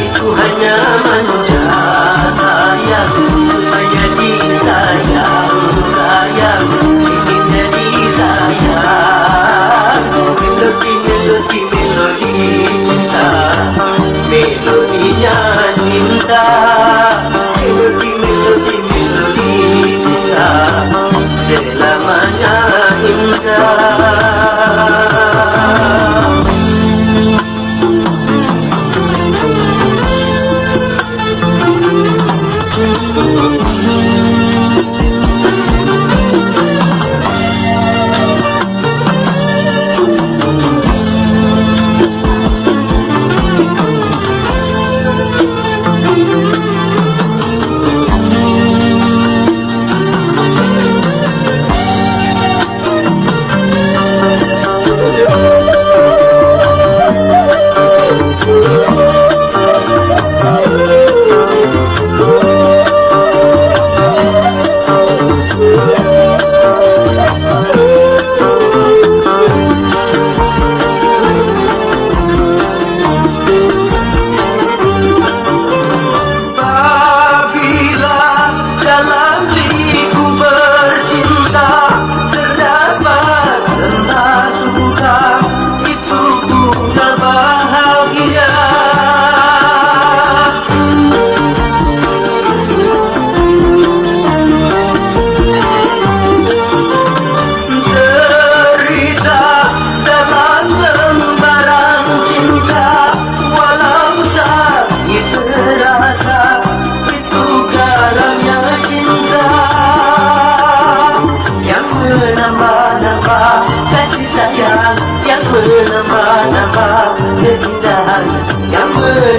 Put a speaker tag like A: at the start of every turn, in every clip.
A: Itu hanya manja sayang. Supaya disayang sayang. Ingin jadi sayang. Melodi melodi melodi cinta. Melodinya cinta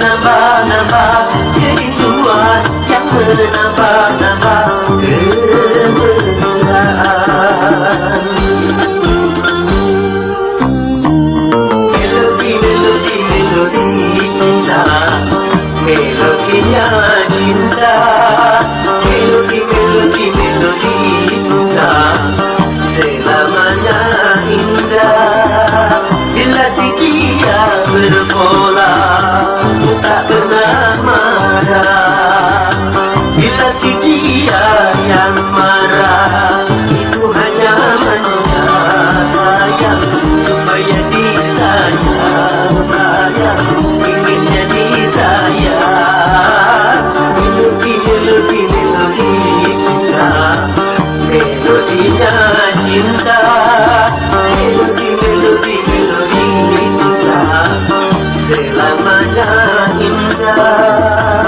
A: namba namba Jering chua chẳng namba namba Melody melody melody cinta Melodinya cinta Melody melody Bila sikia yang marah Itu hanya manusia sayang Supaya disayang sayang Ingin jadi sayang Melodi, melodi, melodi cinta Melodinya cinta Melodi, melodi, melodi cinta Selamanya indah